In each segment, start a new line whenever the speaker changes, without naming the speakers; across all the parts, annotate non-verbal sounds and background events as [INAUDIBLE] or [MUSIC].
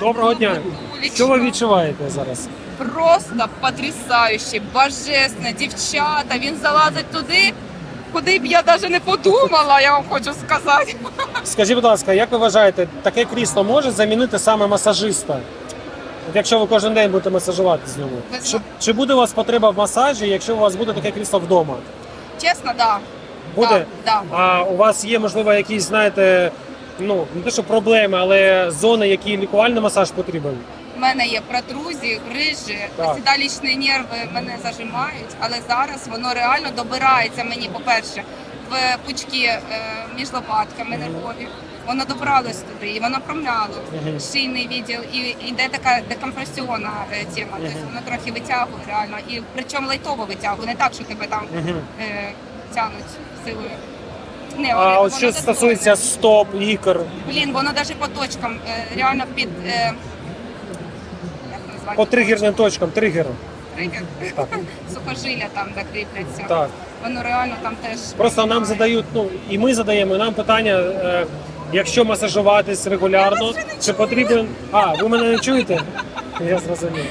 Доброго дня. Що ви відчуваєте зараз?
Просто потрясающе, божественно, дівчата. Він залазить туди, куди б я навіть не подумала, я вам хочу сказати.
Скажіть, будь ласка, як ви вважаєте, таке крісло може замінити саме масажиста? От якщо ви кожен день будете масажувати з нього,
Ви
чи,
зна-
чи буде у вас потреба в масажі, якщо у вас буде таке крісло вдома?
Чесно, да.
Буде?
Да, да.
А у вас є, можливо, якісь, знаєте, ну не те, що проблеми, але зони, які лікувальний масаж потрібен.
У мене є протрузії, грижі,
Так.
осідалічні нерви мене зажимають, але зараз воно реально добирається мені, по-перше, в пучки е, між лопатками нервові. Воно добралось туди, і воно промляло
Мгм.
шийний відділ, і йде така декомпресіонна е, тема. Тобто воно трохи витягує реально. І причому лайтово витягує, не так, що тебе там
Мгм.
е, тянуть силою. Не,
А
воно-
от що
достойне.
стосується стоп, ікор,
Блін, воно навіть по точкам е, реально під. Е, як назвати?
по тригерним точкам, тригер.
Тригер? [LAUGHS] Сухожилля там закріпляться.
Так.
Воно реально там теж.
Просто нам задають, ну і ми задаємо і нам питання, е, якщо масажуватись регулярно,
Я вас вже не
чи
чую.
потрібен. А, ви мене не чуєте? Я зрозумів.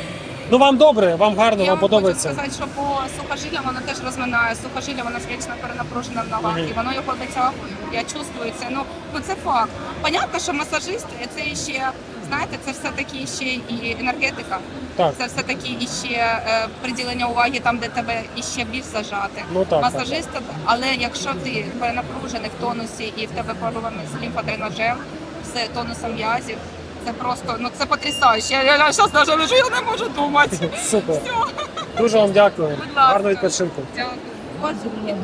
Ну вам добре, вам гарно,
Я
вам подобається.
хочу сказати, що по сухожиллям воно теж розминає. Сухожилля воно ж вічно перенапружене в ногах, і воно його витягує. Я чувствую це. Ну, ну це факт. Понятно, що масажист це ще, знаєте, це все-таки ще і енергетика.
Так.
Це все-таки іще е, приділення уваги там, де тебе іще більш зажати.
Ну, так,
Масажист, але якщо ти перенапружений в тонусі і в тебе проблеми з лімфодренажем, з тонусом м'язів, це просто ну це потрясающе. Я, зараз навіть лежу, я не можу думати. [LAUGHS]
Супер. Дуже вам дякую.
Будь ласка.
Гарного відпочинку.
Дякую. Боже, мені